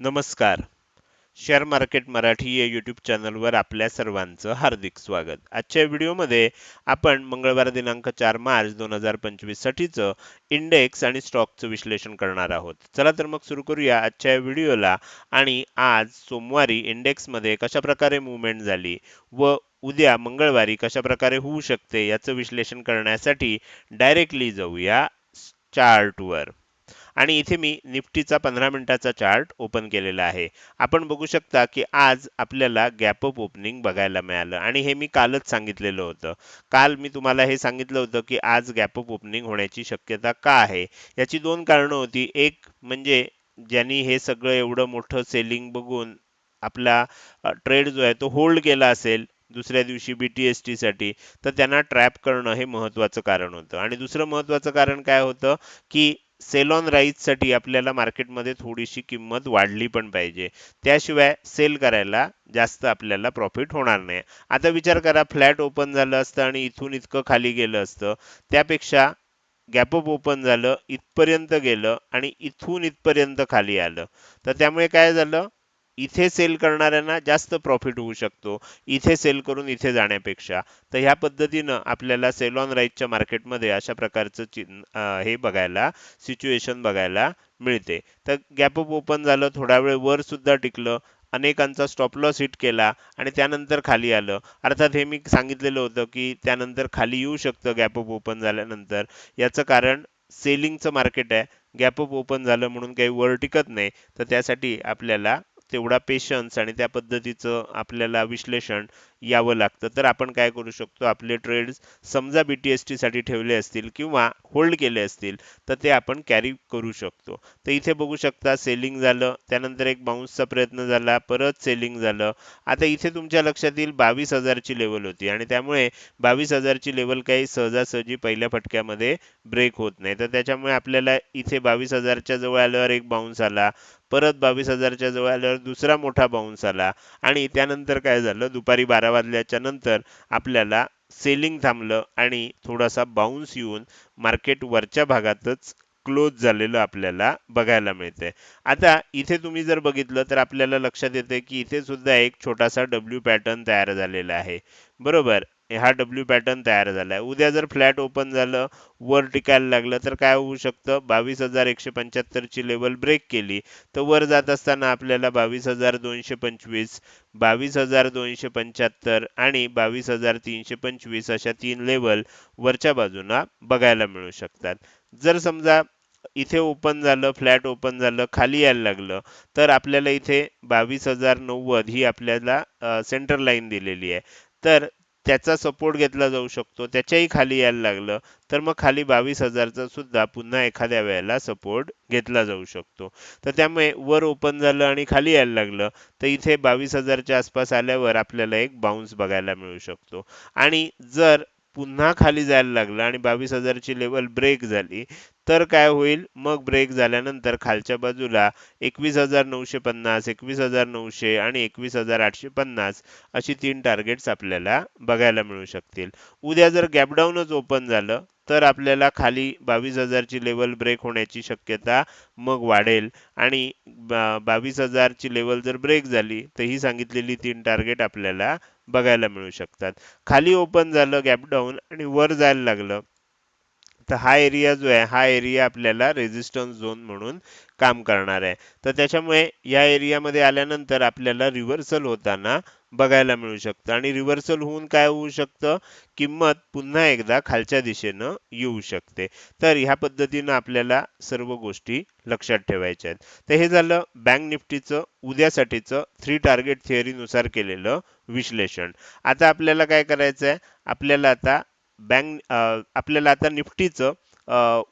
नमस्कार. Share market Marathi या YouTube चॅनलवर आपल्या सर्वांचं हार्दिक स्वागत. आजच्या व्हिडिओमध्ये आपण मंगळवार दिनांक चार मार्च दोन हजार पंचवीस साठीचं इंडेक्स आणि स्टॉकचं विश्लेषण करणार आहोत. चला तर मग सुरू करूया आजच्या या व्हिडिओला. आणि आज सोमवारी इंडेक्समध्ये कशा प्रकारे मुवमेंट झाली व उद्या मंगळवारी कशा प्रकारे होऊ शकते याचं विश्लेषण करण्यासाठी डायरेक्टली जाऊया चार्टवर आणि इथे मी निफ्टीचा पंधरा मिनिटाचा चार्ट ओपन केलेला आहे. आपण बघू शकता की आज आपल्याला गॅप अप ओपनिंग बघायला मिळालं आणि हे मी कालच सांगितलेलं होतं. काल मी तुम्हाला हे सांगितलं होतं की आज गॅप अप ओपनिंग होण्याची शक्यता का आहे? याची दोन कारणं होती. एक म्हणजे ज्यांनी हे सगळं एवढं मोठं सेलिंग बघून आपला ट्रेड जो आहे तो होल्ड केला असेल दुसऱ्या दिवशी बी टी एस टीसाठी तर त्यांना ट्रॅप करणं हे महत्त्वाचं कारण होतं. आणि दुसरं महत्त्वाचं कारण काय होतं की सेल ऑनसाठी आपल्याला मार्केटमध्ये थोडीशी किंमत वाढली पण पाहिजे. त्याशिवाय सेल करायला जास्त आपल्याला प्रॉफिट होणार नाही. आता विचार करा फ्लॅट ओपन झालं असतं आणि इथून इतकं खाली गेलं असतं. त्यापेक्षा गॅपअप ओपन झालं इथपर्यंत गेलं आणि इथून इथपर्यंत खाली आलं. तर त्यामुळे काय झालं? इथे सेल करणाऱ्यांना जास्त प्रॉफिट होऊ शकतो. इथे सेल करून इथे जाण्यापेक्षा. तर ह्या पद्धतीनं आपल्याला सेल ऑन राईटच्या मार्केटमध्ये अशा प्रकारचं चिन्ह हे बघायला सिच्युएशन बघायला मिळते. तर गॅप अप ओपन झालं थोडा वेळ वर सुद्धा टिकलं अनेकांचा स्टॉप लॉस हिट केला आणि त्यानंतर खाली आलं. अर्थात हे मी सांगितलेलं होतं की त्यानंतर खाली येऊ शकतं गॅप अप ओपन झाल्यानंतर. याचं कारण सेलिंगचं मार्केट आहे. गॅप अप ओपन झालं म्हणून काही वर टिकत नाही. तर त्यासाठी आपल्याला तेवढा पेशन्स आणि त्या पद्धतीचं आपल्याला विश्लेषण यावं लागतं. तर आपण काय करू शकतो? आपले ट्रेड्स समजा बी टी एस टीसाठी ठेवले असतील किंवा होल्ड केले असतील तर ते आपण कॅरी करू शकतो. तर इथे बघू शकता सेलिंग झालं त्यानंतर एक बाउन्सचा प्रयत्न झाला परत सेलिंग झालं. आता इथे तुमच्या लक्षात येईल बावीस हजारची लेवल होती आणि त्यामुळे बावीस हजारची लेवल काही सहजासहजी पहिल्या फटक्यामध्ये ब्रेक होत नाही. तर त्याच्यामुळे आपल्याला इथे बावीस हजारच्या जवळ आल्यावर एक बाउन्स आला. परत बावीस हजारच्या जवळ आल्यावर दुसरा मोठा बाउन्स आला. आणि त्यानंतर काय झालं? दुपारी बारा वाजल्याच्या नंतर आपल्याला सेलिंग थांबलं आणि थोडासा बाउन्स येऊन मार्केट वरच्या भागातच क्लोज झालेलं आपल्याला बघायला मिळते आता इथे तुम्ही जर बघितलं तर आपल्याला लक्षात येते की इथे सुद्धा एक छोटासा डब्ल्यू पॅटर्न तयार झालेला आहे. बरोबर? हा डब्ल्यू पॅटर्न तयार झालाय. उद्या जर फ्लॅट ओपन झालं वर टिकायला लागलं तर काय होऊ शकतं? बावीस हजार एकशे पंच्याहत्तरची लेवल ब्रेक केली. तर वर जात असताना आपल्याला बावीस हजार दोनशे पंचवीस बावीस हजार दोनशे पंच्याहत्तर आणि बावीस हजार तीनशे पंचवीस अशा तीन लेवल वरच्या बाजूला बघायला मिळू शकतात. जर समजा इथे ओपन झालं फ्लॅट ओपन झालं खाली यायला लागलं तर आपल्याला इथे बावीस हजार नव्वद ही आपल्याला सेंटर लाईन दिलेली आहे. तर त्याचा सपोर्ट घेतला जाऊ शकतो. त्याच्याही खाली यायला लागलं तर मग खाली बावीस हजारचा सुद्धा पुन्हा एखाद्या वेळेला सपोर्ट घेतला जाऊ शकतो. तर त्यामुळे वर ओपन झालं आणि खाली यायला लागलं तर इथे बावीस हजारच्या आसपास आल्यावर आपल्याला एक बाउन्स बघायला मिळू शकतो. आणि जर पुन्हा खाली जायला लागलं आणि बावीस हजारची लेवल ब्रेक झाली तर काय होईल? मग ब्रेक झाल्यानंतर खालच्या बाजूला एकवीस हजार नऊशे पन्नास एकवीस हजार नऊशे आणि एकवीस हजार आठशे पन्नास अशी तीन टार्गेट्स आपल्याला बघायला मिळू शकतील. उद्या जर गॅपडाऊनच ओपन झालं तर आपल्याला खाली बावीस हजारची लेवल ब्रेक होण्याची शक्यता मग वाढेल. आणि बावीस हजारची लेवल जर ब्रेक झाली तर ही सांगितलेली तीन टार्गेट आपल्याला बघायला मिळू शकतात. खाली ओपन झालं गॅपडाऊन आणि वर जायला लागलं तर हा एरिया जो आहे हा एरिया आपल्याला रेजिस्टन्स झोन म्हणून काम करणार आहे. तर त्याच्यामुळे या एरियामध्ये आल्यानंतर आपल्याला रिव्हर्सल होताना बघायला मिळू शकतं. आणि रिव्हर्सल होऊन काय होऊ शकतं? किंमत पुन्हा एकदा खालच्या दिशेनं येऊ शकते. तर ह्या पद्धतीनं आपल्याला सर्व गोष्टी लक्षात ठेवायच्या आहेत. तर हे झालं बँक निफ्टीचं उद्यासाठीचं थ्री टार्गेट थिअरीनुसार केलेलं विश्लेषण. आता आपल्याला काय करायचं आहे आपल्याला आता बँक आपल्याला आता निफ्टीचं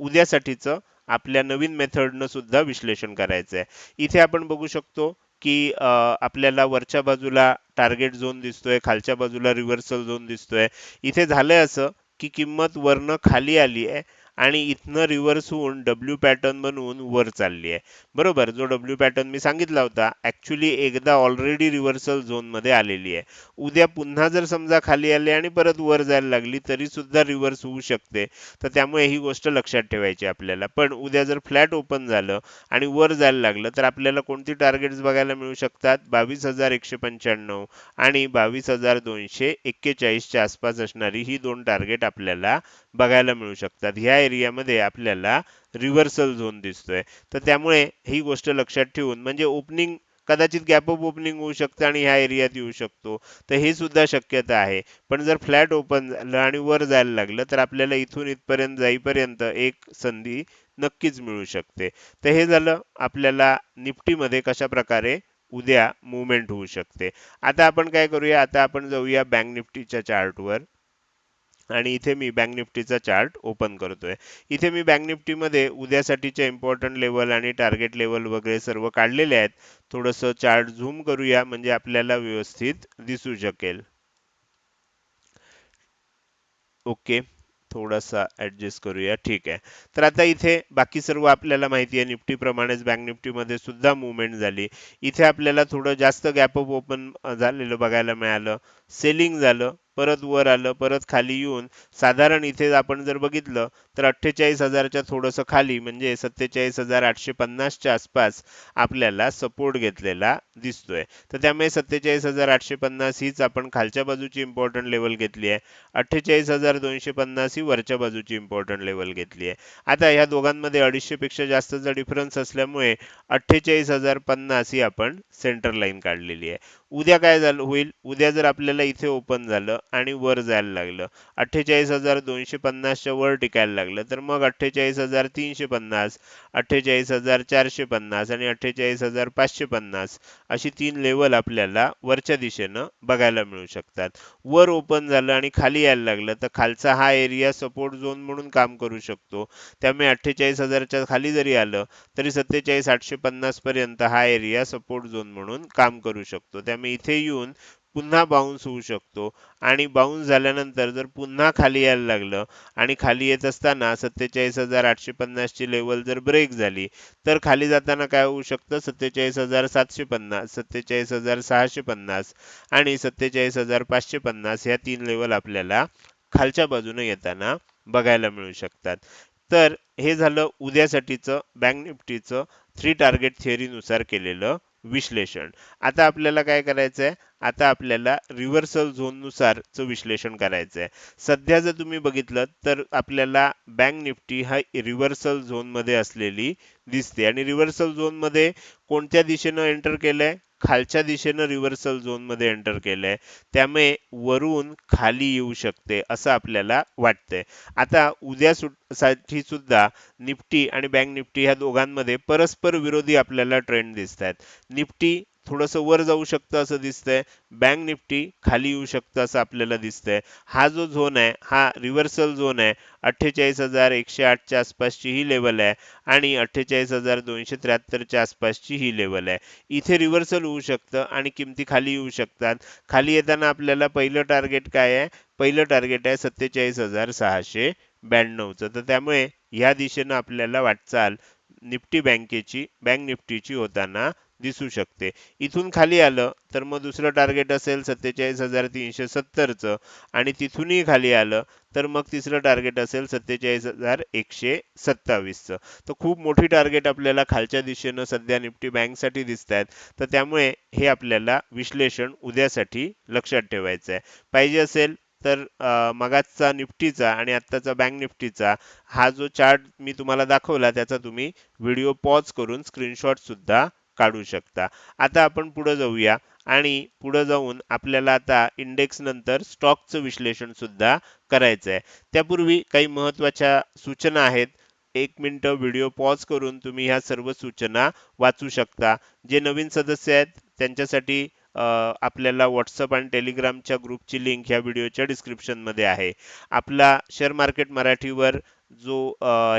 उद्यासाठीचं आपल्या नवीन मेथडनं सुद्धा विश्लेषण करायचं आहे इथे आपण बघू शकतो की आपल्याला वरच्या बाजूला टार्गेट झोन दिसतोय खालच्या बाजूला रिव्हर्सल झोन दिसतोय. इथे झालंय असं की किंमत वरनं खाली आली आहे आणि इथनं रिव्हर्स होऊन डब्ल्यू पॅटर्न बनवून वर चालली आहे. बरोबर? जो डब्ल्यू पॅटर्न मी सांगितला होता ॲक्च्युली एकदा ऑलरेडी रिव्हर्सल झोनमध्ये आलेली आहे. उद्या पुन्हा जर समजा खाली आले आणि परत वर जायला लागली तरी सुद्धा रिव्हर्स होऊ शकते. तर त्यामुळे ही गोष्ट लक्षात ठेवायची आपल्याला. पण उद्या जर फ्लॅट ओपन झालं आणि वर जायला लागलं तर आपल्याला कोणती टार्गेट्स बघायला मिळू शकतात? बावीस हजार एकशे पंच्याण्णव आणि बावीस हजार दोनशे एक्केचाळीसच्या आसपास असणारी ही दोन टार्गेट आपल्याला बघायला मिळू शकतात. ह्या एरियामध्ये आपल्याला रिव्हर्सल झोन दिसतोय. तर त्यामुळे ही गोष्ट लक्षात ठेवून म्हणजे ओपनिंग कदाचित गॅप अप ओपनिंग होऊ शकतं आणि ह्या एरियात येऊ शकतो. तर हे सुद्धा शक्यता आहे. पण जर फ्लॅट ओपन झालं आणि वर जायला लागलं तर आपल्याला इथून इथपर्यंत जाईपर्यंत एक संधी नक्कीच मिळू शकते. तर हे झालं आपल्याला निफ्टीमध्ये कशा प्रकारे उद्या मुवमेंट होऊ शकते. आता आपण काय करूया? आता आपण जाऊया बँक निफ्टीच्या चार्टवर आणि इथे मी बँक निफ्टीचा चार्ट ओपन करतोय. इथे मी बँक निफ्टीमध्ये उद्यासाठीच्या इम्पॉर्टंट लेवल आणि टार्गेट लेवल वगैरे सर्व काढलेले आहेत. थोडंसं चार्ट झूम करूया म्हणजे आपल्याला व्यवस्थित दिसू शकेल. ओके थोडासा ॲडजस्ट करूया ठीक आहे. तर आता इथे बाकी सर्व आपल्याला माहिती आहे निफ्टीप्रमाणेच बँक निफ्टीमध्ये सुद्धा मुवमेंट झाली. इथे आपल्याला थोडं जास्त गॅपअप ओपन झालेलं बघायला मिळालं. सेलिंग झालं. परत वर आलं परत खाली येऊन साधारण इथे आपण जर बघितलं तर अठ्ठेचाळीस हजारच्या थोडंसं खाली म्हणजे सत्तेचाळीस हजार आठशे पन्नासच्या आसपास आपल्याला सपोर्ट घेतलेला दिसतोय. तर त्यामुळे सत्तेचाळीस हजार आठशे पन्नास हीच आपण खालच्या बाजूची इम्पॉर्टंट लेवल घेतली आहे. अठ्ठेचाळीस हजार दोनशे पन्नास ही वरच्या बाजूची इम्पॉर्टंट लेवल घेतली आहे. आता ह्या दोघांमध्ये अडीचशे पेक्षा जास्तचा डिफरन्स असल्यामुळे अठ्ठेचाळीस हजार पन्नास ही आपण सेंटर लाईन काढलेली आहे. उद्या काय झालं होईल? उद्या जर आपल्याला इथे ओपन झालं आणि वर जायला लागलं. अठ्ठेचाळीस हजार दोनशे पन्नासच्या वर टिकायला लागलं. तर मग अठ्ठेचाळीस हजार तीनशे पन्नास अठ्ठेचाळीस हजार चारशे पन्नास आणि अठ्ठेचाळीस हजार पाचशे पन्नास अशी तीन लेवल आपल्याला वरच्या दिशेनं बघायला मिळू शकतात. वर ओपन झालं आणि खाली यायला लागलं तर खालचा हा एरिया सपोर्ट झोन म्हणून काम करू शकतो. त्यामुळे अठ्ठेचाळीस हजारच्या खाली जरी आलं तरी सत्तेचाळीस आठशे पन्नास पर्यंत हा एरिया सपोर्ट झोन म्हणून काम करू शकतो. त्यामुळे इथे येऊन पुन्हा बाउन्स होऊ शकतो. आणि बाउन्स झाल्यानंतर जर पुन्हा खाली यायला लागलं आणि खाली येत असताना सत्तेचाळीस हजार आठशे पन्नासची लेवल जर ब्रेक झाली तर खाली जाताना काय होऊ शकतं? सत्तेचाळीस हजार सातशे पन्नास सत्तेचाळीस हजार सहाशे पन्नास आणि सत्तेचाळीस हजार पाचशे पन्नास ह्या तीन लेवल आपल्याला खालच्या बाजूने येताना बघायला मिळू शकतात. तर हे झालं उद्यासाठीचं बँक निफ्टीचं थ्री टार्गेट थिअरीनुसार केलेलं विश्लेषण. आता आपल्याला काय करायचं आहे आता आपल्याला रिव्हर्सल झोननुसारचं विश्लेषण करायचं आहे सध्या जर तुम्ही बघितलं तर आपल्याला बँक निफ्टी हा रिव्हर्सल झोनमध्ये असलेली दिसते. आणि रिव्हर्सल झोनमध्ये कोणत्या दिशेनं एंटर केलंय? खालच्या दिशेनं रिव्हर्सल झोनमध्ये एंटर केलंय. त्यामुळे वरून खाली येऊ शकते असं आपल्याला वाटतंय. आता उद्या साठी सुद्धा निफ्टी आणि बँक निफ्टी ह्या दोघांमध्ये परस्पर विरोधी आपल्याला ट्रेंड दिसत आहेत निफ्टी थोडंसं वर जाऊ शकतं असं दिसतंय. बँक निफ्टी खाली येऊ शकतं असं आपल्याला दिसतंय. हा जो झोन आहे हा रिव्हर्सल झोन आहे. अठ्ठेचाळीस हजार एकशे आठच्या आसपासची ही लेवल आहे आणि अठ्ठेचाळीस हजार दोनशे त्र्याहत्तरच्या आसपासची ही लेवल आहे. इथे रिव्हर्सल होऊ शकतं आणि किमती खाली येऊ शकतात. खाली येताना आपल्याला पहिलं टार्गेट काय आहे? पहिलं टार्गेट आहे सत्तेचाळीस हजार सहाशे ब्याण्णवचं. तर त्यामुळे ह्या दिशेनं आपल्याला वाटचाल निफ्टी बँकेची बँक निफ्टीची होताना दिसू शकते. इथून खाली आलं तर मग दुसरं टार्गेट असेल सत्तेचाळीस हजार तीनशे सत्तरचं आणि तिथूनही खाली आलं तर मग तिसरं टार्गेट असेल सत्तेचाळीस हजार एकशे सत्तावीसचं. तर खूप मोठी टार्गेट आपल्याला खालच्या दिशेनं सध्या निफ्टी बँकसाठी दिसत आहेत तर त्यामुळे हे आपल्याला विश्लेषण उद्यासाठी लक्षात ठेवायचं आहे पाहिजे असेल तर मगाचा निफ्टीचा आणि आत्ताचा बँक निफ्टीचा हा जो चार्ट मी तुम्हाला दाखवला त्याचा तुम्ही व्हिडिओ पॉज करून स्क्रीनशॉट सुद्धा काढू शकता. आता आपण पुढे जाऊया आणि पुढे जाऊन आपल्याला आता इंडेक्स नंतर स्टॉकचं विश्लेषण सुद्धा करायचं आहे त्यापूर्वी काही महत्त्वाच्या सूचना आहेत. एक मिनटं व्हिडिओ पॉज करून तुम्ही ह्या सर्व सूचना वाचू शकता. जे नवीन सदस्य आहेत त्यांच्यासाठी आपल्याला व्हॉट्सअप आणि टेलिग्रामच्या ग्रुपची लिंक ह्या व्हिडिओच्या डिस्क्रिप्शनमध्ये आहे. आपला शेअर मार्केट मराठीवर जो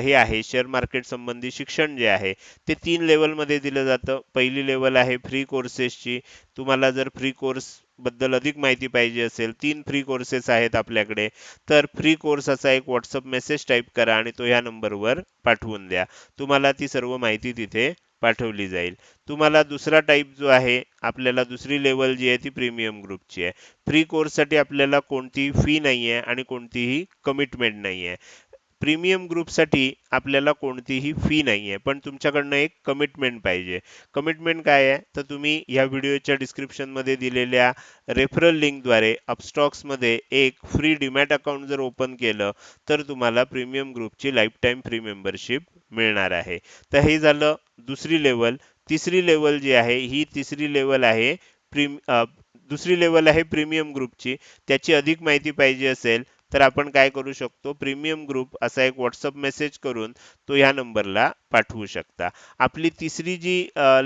हे आहे शेअर मार्केट संबंधी शिक्षण जे आहे ते तीन लेवलमध्ये दिलं जातं. पहिली लेवल आहे फ्री कोर्सेसची तुम्हाला जर फ्री कोर्सबद्दल अधिक माहिती पाहिजे असेल तीन फ्री कोर्सेस आहेत आपल्याकडे. तर फ्री कोर्स असा एक व्हॉट्सअप मेसेज टाईप करा आणि तो ह्या नंबरवर पाठवून द्या. तुम्हाला ती सर्व माहिती तिथे पाठवली जाईल. तुम्हाला दुसरा टाईप जो आहे आपल्याला दुसरी लेवल जी आहे ती प्रीमियम ग्रुपची आहे. फ्री कोर्ससाठी आपल्याला कोणतीही फी नाही आहे आणि कोणतीही कमिटमेंट नाही आहे प्रीमियम ग्रुपसाठी आपल्याला कोणतीही फी नाही आहे पण तुमच्याकडनं एक कमिटमेंट पाहिजे. कमिटमेंट काय आहे? तर तुम्ही ह्या व्हिडिओच्या डिस्क्रिप्शनमध्ये दिलेल्या रेफरल लिंकद्वारे अपस्टॉक्समध्ये एक फ्री डिमॅट अकाउंट जर ओपन केलं तर तुम्हाला प्रीमियम ग्रुपची लाईफ टाईम फ्री मेंबरशिप मिळणार आहे. तर हे झालं दुसरी लेवल तिसरी लेवल जी आहे ही तिसरी लेवल आहे प्रीम दुसरी लेवल आहे प्रीमियम ग्रुपची. त्याची अधिक माहिती पाहिजे असेल तर आपण काय करू शकतो? प्रीमियम ग्रुप असा एक व्हॉट्सअप मेसेज करून तो ह्या नंबरला पाठवू शकता. आपली तिसरी जी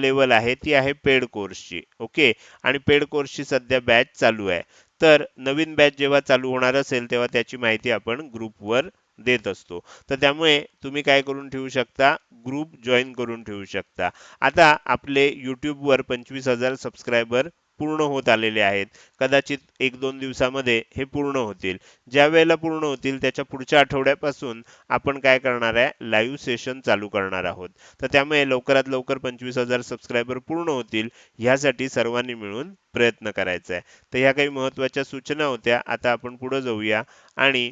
लेवल आहे ती आहे पेड कोर्सची ओके? आणि पेड कोर्सची सध्या बॅच चालू आहे. तर नवीन बॅच जेव्हा चालू होणार असेल तेव्हा त्याची माहिती आपण ग्रुपवर देत असतो. तर त्यामुळे तुम्ही काय करून ठेवू शकता? ग्रुप जॉईन करून ठेवू शकता. आता आपले यूट्यूबवर पंचवीस हजार सबस्क्रायबर पूर्ण होत आलेले आहेत. कदाचित एक दोन दिवसामध्ये हे पूर्ण होतील. ज्या वेळेला पूर्ण होतील त्याच्या पुढच्या आठवड्यापासून आपण काय करणार आहे? लाईव्ह सेशन चालू करणार आहोत. तर त्यामुळे लवकरात लवकर पंचवीस हजार सबस्क्रायबर पूर्ण होतील ह्यासाठी सर्वांनी मिळून प्रयत्न करायचा आहे. तर ह्या काही महत्त्वाच्या सूचना होत्या. आता आपण पुढे जाऊया आणि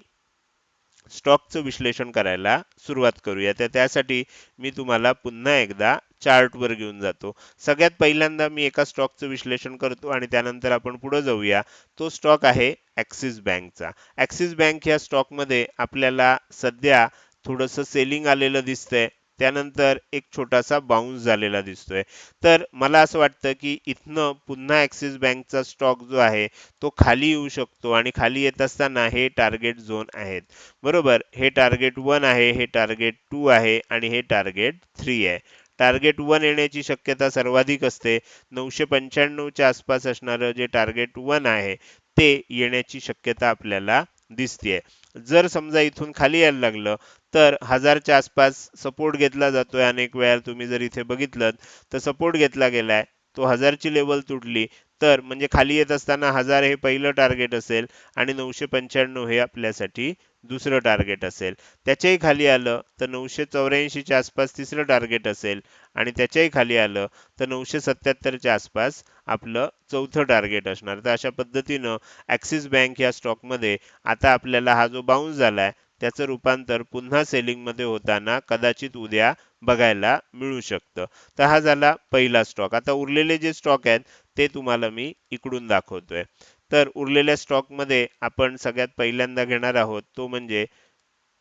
स्टॉकचं विश्लेषण करायला सुरुवात करूया. तर त्यासाठी मी तुम्हाला पुन्हा एकदा चार्टवर घेऊन जातो. सगळ्यात पहिल्यांदा मी एका स्टॉकचं विश्लेषण करतो आणि त्यानंतर आपण पुढे जाऊया. तो स्टॉक आहे ॲक्सिस बँकचा. ॲक्सिस बँक या स्टॉकमध्ये आपल्याला सध्या थोडंसं सेलिंग आलेलं दिसतंय. त्यानंतर एक छोटासा बाउन्स झालेला दिसतोय. तर मला असं वाटतं की इथनं पुन्हा ॲक्सिस बँकचा स्टॉक जो आहे तो खाली येऊ शकतो आणि खाली येत असताना हे टार्गेट झोन आहेत. बरोबर? हे टार्गेट वन आहे हे टार्गेट टू आहे आणि हे टार्गेट थ्री आहे. टार्गेट वन येण्याची शक्यता सर्वाधिक असते. नऊशे पंच्याण्णवच्या आसपास असणारं जे टार्गेट वन आहे ते येण्याची शक्यता आपल्याला दिसतेय. जर समजा इथून खाली यायला लागलं तर हजारच्या आसपास सपोर्ट घेतला जातोय. अनेक वेळा तुम्ही जर इथे बघितलं तर सपोर्ट घेतला गेलाय. तो हजारची लेवल तुटली तर म्हणजे खाली येत असताना हजार हे पहिलं टार्गेट असेल आणि नऊशे पंच्याण्णव हे आपल्यासाठी दुसरं टार्गेट असेल. त्याच्याही खाली आलं तर नऊशे चौऱ्याऐंशीच्या आसपास तिसरं टार्गेट असेल. आणि त्याच्याही खाली आलं तर नऊशे सत्याहत्तरच्या आसपास आपलं चौथं टार्गेट असणार. तर अशा पद्धतीनं ॲक्सिस बँक या स्टॉकमध्ये आता आपल्याला हा जो बाउन्स झालाय त्याचं रूपांतर पुन्हा सेलिंगमध्ये होताना कदाचित उद्या बघायला मिळू शकतं. तर हा झाला पहिला स्टॉक आता उरलेले जे स्टॉक आहेत ते तुम्हाला मी इकडून दाखवतोय. तर उरलेल्या स्टॉकमध्ये आपण सगळ्यात पहिल्यांदा घेणार आहोत तो म्हणजे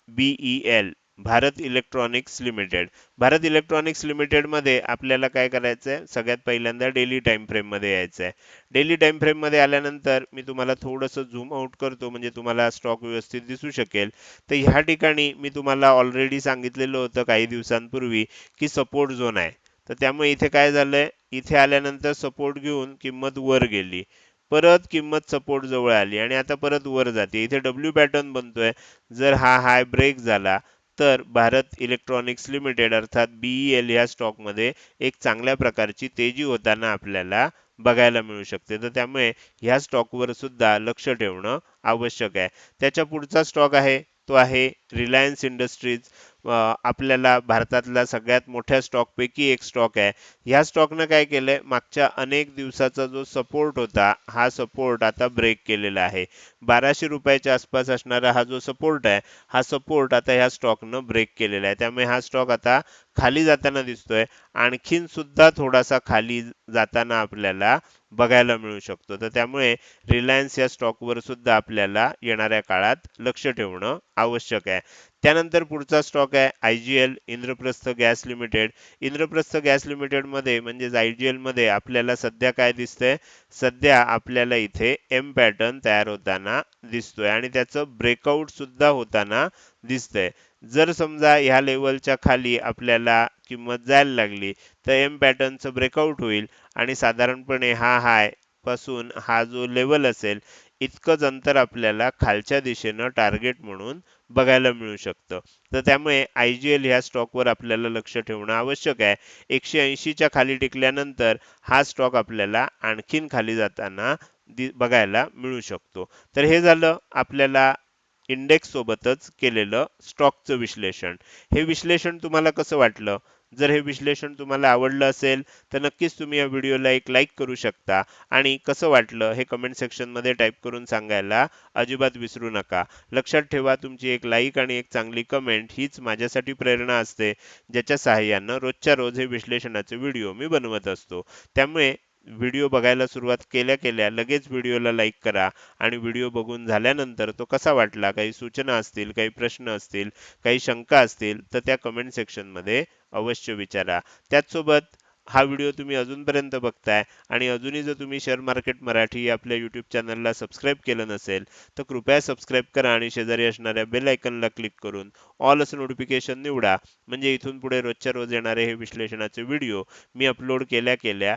BEL Bharat electronics limited. Bharat electronics लिमिटेडमध्ये आपल्याला काय करायचं आहे? सगळ्यात पहिल्यांदा डेली टाईम फ्रेममध्ये यायचं आहे. डेली टाईम फ्रेममध्ये आल्यानंतर मी तुम्हाला थोडंसं झूम आउट करतो म्हणजे तुम्हाला स्टॉक व्यवस्थित दिसू शकेल. तर ह्या ठिकाणी मी तुम्हाला ऑलरेडी सांगितलेलं होतं काही दिवसांपूर्वी की सपोर्ट झोन आहे. तर त्यामुळे इथे काय झालंय? इथे आल्यानंतर सपोर्ट घेऊन किंमत वर गेली. परत किंमत सपोर्ट जवळ आली आणि आता परत वर जाते. इथे डब्ल्यू पॅटर्न बनतोय. जर हा हाय ब्रेक झाला तर भारत इलेक्ट्रॉनिक्स लिमिटेड अर्थात बीईएल या स्टॉकमध्ये एक चांगल्या प्रकारची तेजी होताना आपल्याला बघायला मिळू शकते. तर त्यामुळे ह्या स्टॉकवर सुद्धा लक्ष ठेवणं आवश्यक आहे. त्याच्या पुढचा स्टॉक आहे तो आहे रिलायन्स इंडस्ट्रीज आपल्याला भारतातल्या सगळ्यात मोठ्या स्टॉकपैकी एक स्टॉक आहे. ह्या स्टॉकनं काय केलंय? मागच्या अनेक दिवसाचा जो सपोर्ट होता हा सपोर्ट आता ब्रेक केलेला आहे. बाराशे रुपयाच्या आसपास असणारा हा जो सपोर्ट आहे हा सपोर्ट आता ह्या स्टॉकनं ब्रेक केलेला आहे. त्यामुळे हा स्टॉक आता खाली जाताना दिसतोय. आणखीन सुद्धा थोडासा खाली जाताना आपल्याला बघायला मिळू शकतो. तर त्यामुळे रिलायन्स या स्टॉकवर सुद्धा आपल्याला येणाऱ्या काळात लक्ष ठेवणं आवश्यक आहे. त्यानंतर पुढचा स्टॉक आहे I G L Indraprastha gas limited. Indraprastha gas लिमिटेडमध्ये म्हणजेच आय जी एलमध्ये आपल्याला सध्या काय दिसतंय? सध्या आपल्याला इथे एम पॅटर्न तयार होताना दिसतोय आणि त्याचं ब्रेकआउट सुद्धा होताना दिसतंय. जर समजा ह्या लेवलच्या खाली आपल्याला किंमत जायला लागली तर एम पॅटर्नचं ब्रेकआउट होईल. आणि साधारणपणे हा हायपासून हा जो लेवल असेल इतकंच अंतर आपल्याला खालच्या दिशेनं टार्गेट म्हणून बघायला मिळू शकतं. तर त्यामुळे आय जी एल ह्या स्टॉकवर आपल्याला लक्ष ठेवणं आवश्यक आहे. एकशे ऐंशीच्या खाली टिकल्यानंतर हा स्टॉक आपल्याला आणखीन खाली जाताना दि- बघायला मिळू शकतो. तर हे झालं आपल्याला इंडेक्स सोबतच केलेलं स्टॉकचं विश्लेषण. हे विश्लेषण तुम्हाला कसं वाटलं? जर हे विश्लेषण तुम्हाला आवडलं असेल तर नक्कीच तुम्ही या व्हिडिओला एक लाईक करू शकता. आणि कसं वाटलं हे कमेंट सेक्शनमध्ये टाईप करून सांगायला अजिबात विसरू नका. लक्षात ठेवा तुमची एक लाईक आणि एक चांगली कमेंट हीच माझ्यासाठी प्रेरणा असते ज्याच्या सहाय्यानं रोजच्या रोज हे विश्लेषणाचे व्हिडिओ मी बनवत असतो. त्यामुळे व्हिडिओ बघायला सुरुवात केल्या केल्या लगेच व्हिडिओला लाईक करा. आणि व्हिडिओ बघून झाल्यानंतर तो कसा वाटला? काही सूचना असतील काही प्रश्न असतील काही शंका असतील तर त्या कमेंट सेक्शनमध्ये अवश्य विचारा. त्याचसोबत हा व्हिडिओ तुम्ही अजूनपर्यंत बघताय आणि अजूनही जर तुम्ही शेअर मार्केट मराठी आपल्या यूट्यूब चॅनलला सबस्क्राईब केलं नसेल तर कृपया सबस्क्राईब करा आणि शेजारी असणाऱ्या बेल आयकनला क्लिक करून ऑल असं नोटिफिकेशन निवडा. म्हणजे इथून पुढे रोजच्या रोज येणारे हे विश्लेषणाचे व्हिडिओ मी अपलोड केल्या केल्या